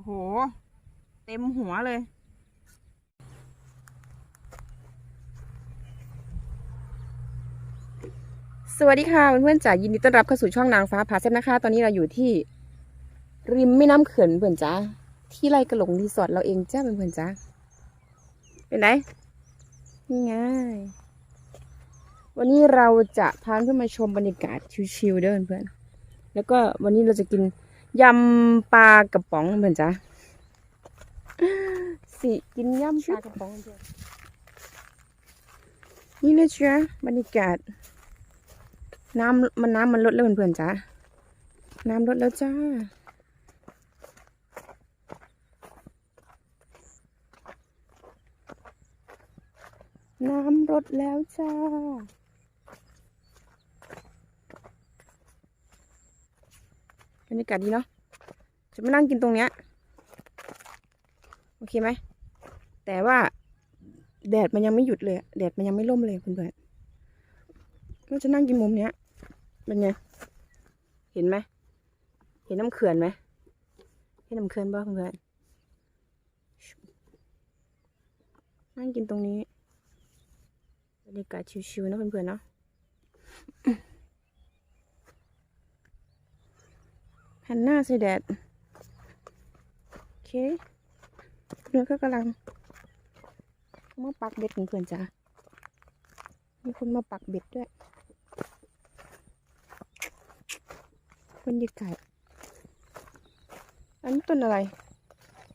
โอ้โห เต็มหัวเลย สวัสดีค่ะเพื่อนๆจ๋ายินดีต้อนรับเข้าสู่ช่องนางฟ้าพาแซ่บนะคะ ตอนนี้เราอยู่ที่ริมแม่น้ำเขื่อนเพื่อนจ๋าที่ไร่กระหลงรีสอร์ทเราเองจ้าเพื่อนๆจ๋าเป็นไงนี่ไงวันนี้เราจะพาเพื่อนมาชมบรรยากาศชิวๆเด้อเพื่อนๆแล้วก็วันนี้เราจะกิน ยำปลากระป๋องเพื่อนจ๋าสิกินยำปลากระป๋องเพื่อนนี่นะจ๊ะบรรยากาศ น้ำมันน้ำมันลดแล้วเพื่อนๆจ้าน้ำลดแล้วจ้าน้ำลดแล้วจ้า บรรยากาศดีเนาะจะมานั่งกินตรงเนี้ยโอเคไหมแต่ว่า แดดมันยังไม่หยุดเลยแดดมันยังไม่ร่มเลยคุณเพื่อนก็จะนั่งกินมุมเนี้ยเป็นไงเห็นไหมเห็นน้ำเขื่อนไหมเห็นน้ำเขื่อนบ้างเพื่อนนั่งกินตรงนี้บรรยากาศชิวๆนะเพื่อนๆเนาะ หันหน้าใส่แดด โอเคเนื้อก็กำลังมาปักเบ็ดเพื่อนๆจ้ามีคนมาปักเบ็ดด้วยบรรยากาศอันนี้ต้นอะไร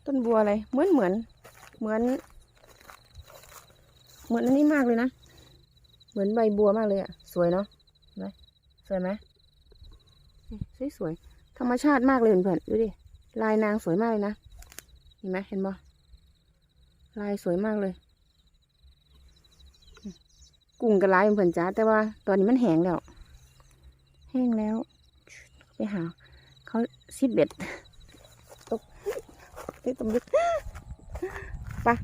ต้นบัวอะไร เหมือนเหมือน เหมือน เหมือนอันนี้มากเลยนะ เหมือนใบบัวมากเลยอะสวยเนาะเห็นไหมสวยไหมสวยสวย ธรรมชาติมากเลยเพื่อนๆดูดิลายนางสวยมากเลยนะเห็นไหมเห็นบ่ลายสวยมากเลย กุ้งกับลายเพื่อนจ้าแต่ว่าตอนนี้มันแห้งแล้ว แห้งแล้ว ไปหา เขาซิดเบ็ดตกไปตกเบ็ดไปะ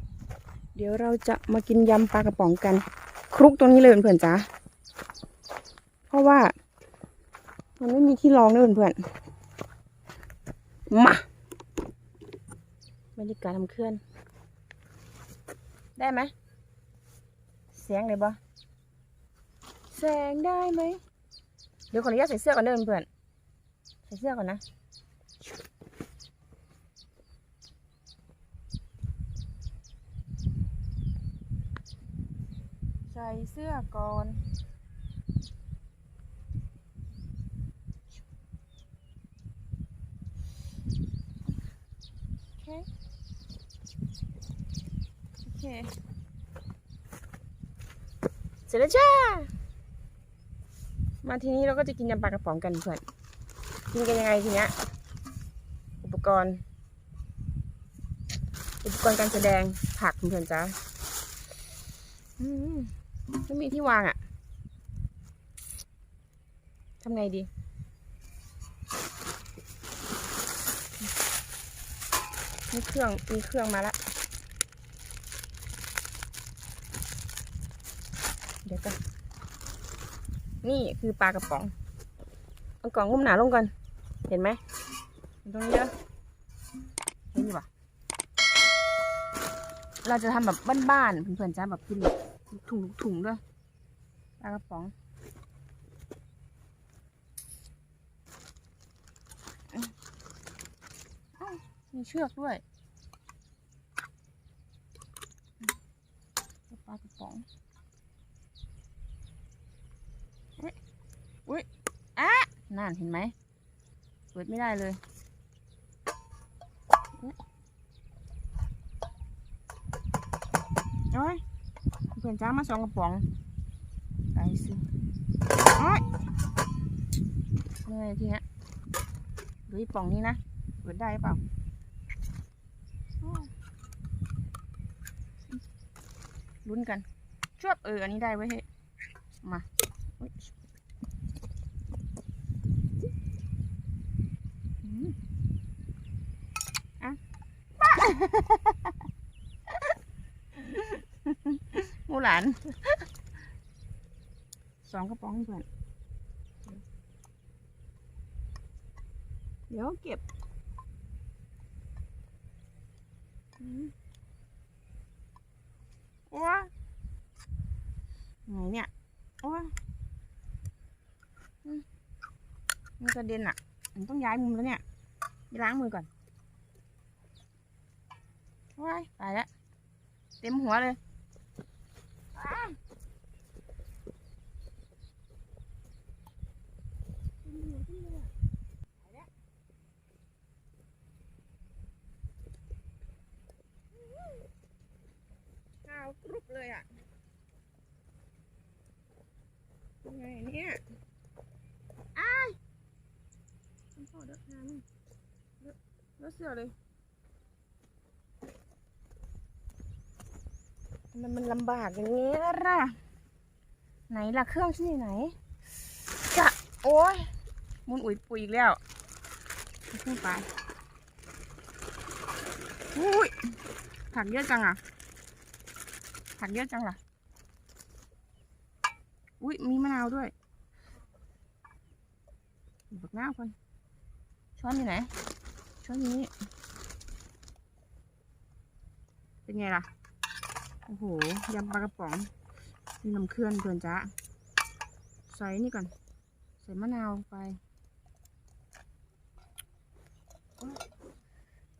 เดี๋ยวเราจะมากินยำปลากระป๋องกัน คลุกตรงนี้เลยเพื่อนจ้าเพราะว่า มันไม่มีที่รองเลยเพื่อนๆ มาบรรยากาศทำเคลื่อน ได้ไหม เสียงเลยบ่แสงได้ไหม เดี๋ยวขออนุญาตใส่เสื้อก่อนเดินเพื่อนใส่เสื้อก่อนนะใส่เสื้อก่อน โอเคโอเคเสร็จแล้วจ้า มาทีนี้เราก็จะกินยำปลากระป๋องกันเพื่อน กินกันยังไงทีเนี้ย อุปกรณ์ อุปกรณ์การแสดงผักเพื่อนจ้าอืมไม่มีที่วางอะ่ะทำไงดี มีเครื่องมีเครื่องมาแล้วเดี๋ยวกันนี่คือปลากระป๋องเอากล่องงุ้มหนาลงก่อน เห็นไหมตรงนี้เด้อเห็นอยู่ปะเราจะทำแบบบ้านๆเพื่อนๆจ้าแบบกินแบบถุงถุงด้วยปลากระป๋องอ้าว มีเชือกด้วยปลากระป๋องอุ้ยอ๊ยอะนั่นเห็นไหมเปิดไม่ได้เลยโอ้ยเพื่อนจ้ามาสองกระป๋องไปสิโอ้ยทำไงทีเนี้ยดูอีกป่องนี้นะเปิดได้เปล่า ลุ้นกันชวบเออ อันนี้ได้ไว้ยเฮ้มาอุ๊ยอะหมูหลาน สองกระป๋องเพื่อน เดี๋ยวเก็บ อืมโอ้ยไงเนี่ยโอ้ยอืมมันกระเด็นอะมันต้องย้ายมุมแล้วเนี่ยไปล้างมือก่อนว้ายตายแล้วเต็มหัวเลยอ้าวเต็มหัวขึ้นเลยอะตายแล้วข้าวกรุบเลยอะยังไงเนี่ยอ้ายคุณพ่อเด็กงานเลอะ เลอะเสื้อเลยมันมันลำบากอย่างนี้ล่ะ ไหนล่ะเครื่องฉันอยู่ไหนจะโอ้ยมุนอุ่ยปุยอีกแล้วขึ้นไปอุ้ยผักเยอะจังอะ ผักเยอะจังล่ะ อุ้ยมีมะนาวด้วยบักหน้าวคนช้อนอยู่ไหน ช้อนอยู่นี่เป็นไงล่ะ โอ้โห ยำปลากระป๋องมีน้ำเคลื่อนเพื่อนจ้าใส่นี่ก่อน ใส่มะนาวไป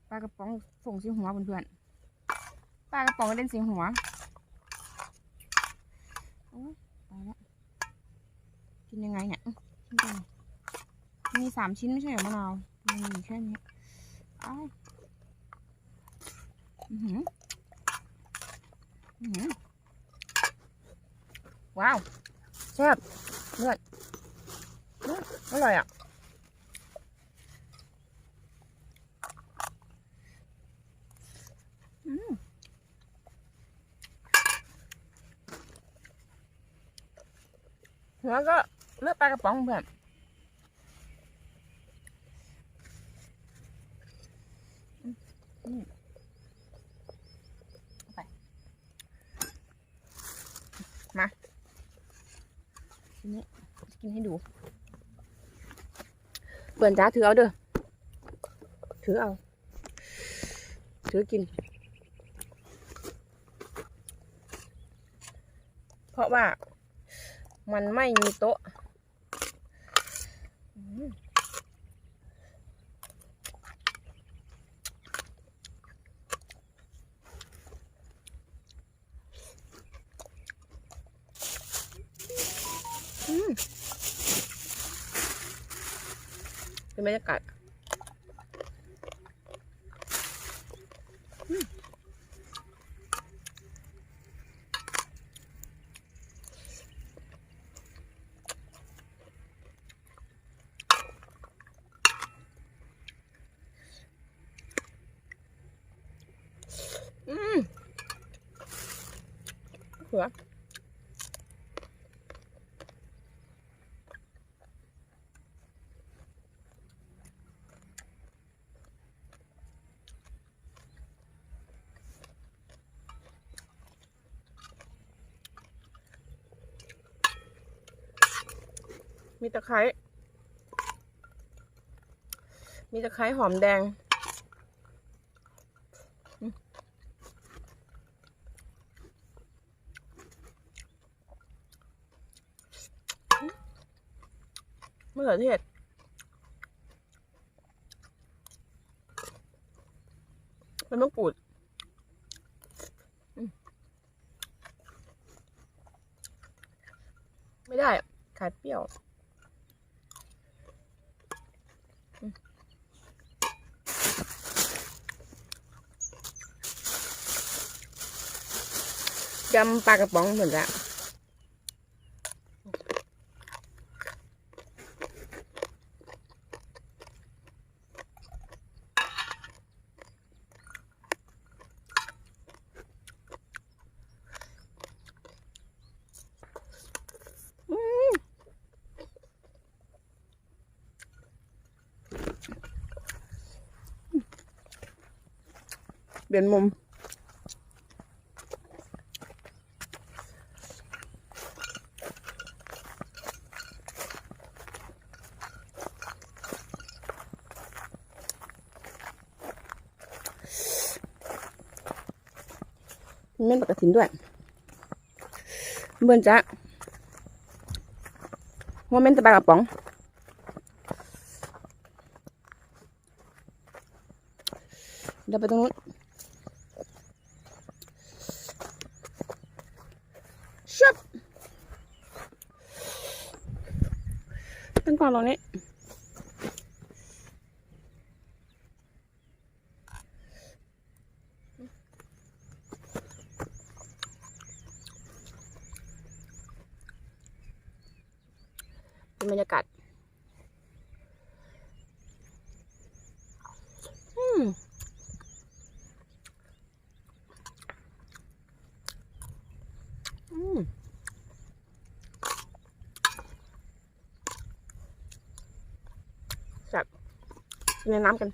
ปลากระป๋องฝงสีหัวเพื่อนๆปลากระป๋องกระเด็นสีหัวโอ้ยตายแล้วกินยังไงเนี่ยอื้อกินยังไงมีสามชิ้นไม่ใช่เหรอมะนาวมีแค่นี้ อ้ายอือหืออื้อหือว้าวแซ่บเลือดอื้ออร่อยอะอืมหัวก็เลือดปลากระป๋องเพื่อน มอืมทีนี้จะกินให้ดู เปิ่นจ้าถือเอาเด้อ ถือเอา ถือกิน เพราะว่ามันไม่มีโต๊ะอืมอืมเป็นบ รรยากาศอืมอืมหัว มีตะไคร้ มีตะไคร้หอมแดง มะเขือเทศเป็นมะกรูดไม่ได้ ขาดเปรี้ยว ยำปลากระป๋องเหมือนละอืมเปลี่ยนมุม อ มีเม่นปกระถินด้วยเบื่อนจ้ะว่าเม่นตะปากระป๋องเดี๋ยวไปตรงนู้นชับตั้งก่อนตรงนี้บรรยากาศ อืม อืม จับกินในน้ำกัน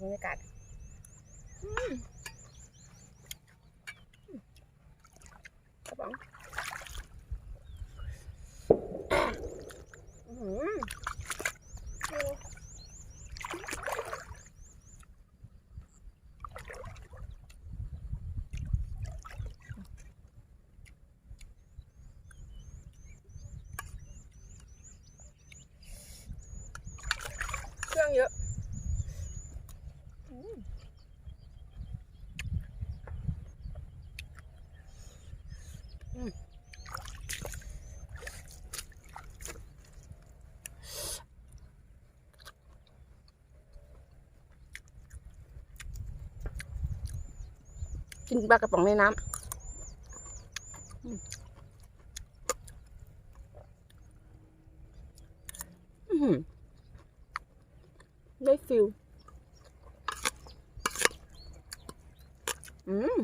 บรรยากาศ กระป๋องอื้อหือเครื่องเยอะอืม กินปลากระป๋องในน้ำได้ฟิลอืม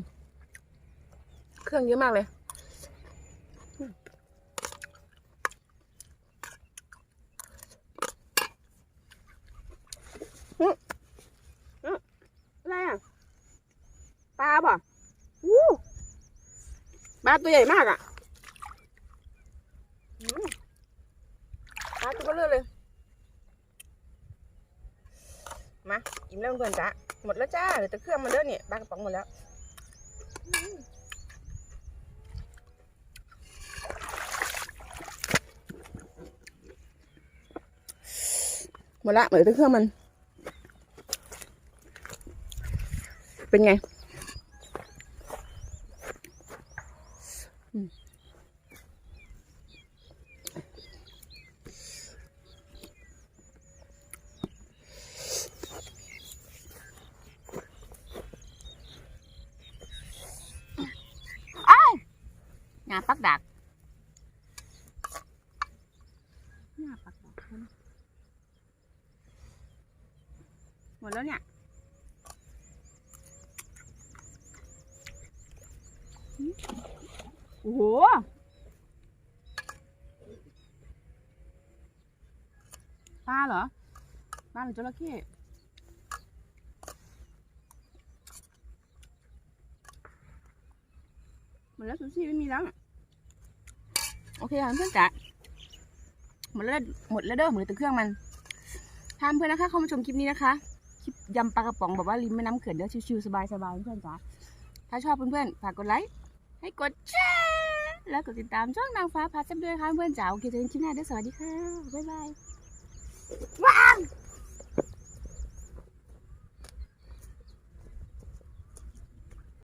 เครื่องเยอะมากเลย อืมอืมอะไรอะ ปลาป่ะวู้ ปลาตัวใหญ่มากอะอืมปลาตัวเบลอเลย มาอิ่มแล้วเพื่อนๆจ้ะหมดแล้วจ้าเหลือแต่เครื่องมันเด้อเนี่ยปลากระป๋องหมดแล้วอืมหมดละเหลือแต่เครื่องมัน เป็นไงอืมอ้าวงาปักดักงา ปักดักคนหมดแล้วเนี่ยโอ้โหปลาเหรอปลาหรือจระเข้หมดแล้วซูซี่ไม่มีแล้ว โอเคค่ะเพื่อนจ๋า หมดแล้วหมดแล้วเด้อหมดแต่เครื่องมันทานเพื่อนนะคะเข้ามาชมคลิปนี้นะคะคลิปยำปลากระป๋องแบบว่าริมแม่น้ำเขื่อนเด้อชิวๆสบายๆเพื่อนจ๋าถ้าชอบเพื่อนๆฝากกดไลค์ให้กดแชร์แล้วกดติดตามช่องนางฟ้าพาซับด้วยค่ะเพื่อนจ๋าโอเคเจอกันคลิปหน้าเด้อสวัสดีค่ะบ๊ายบายว้าว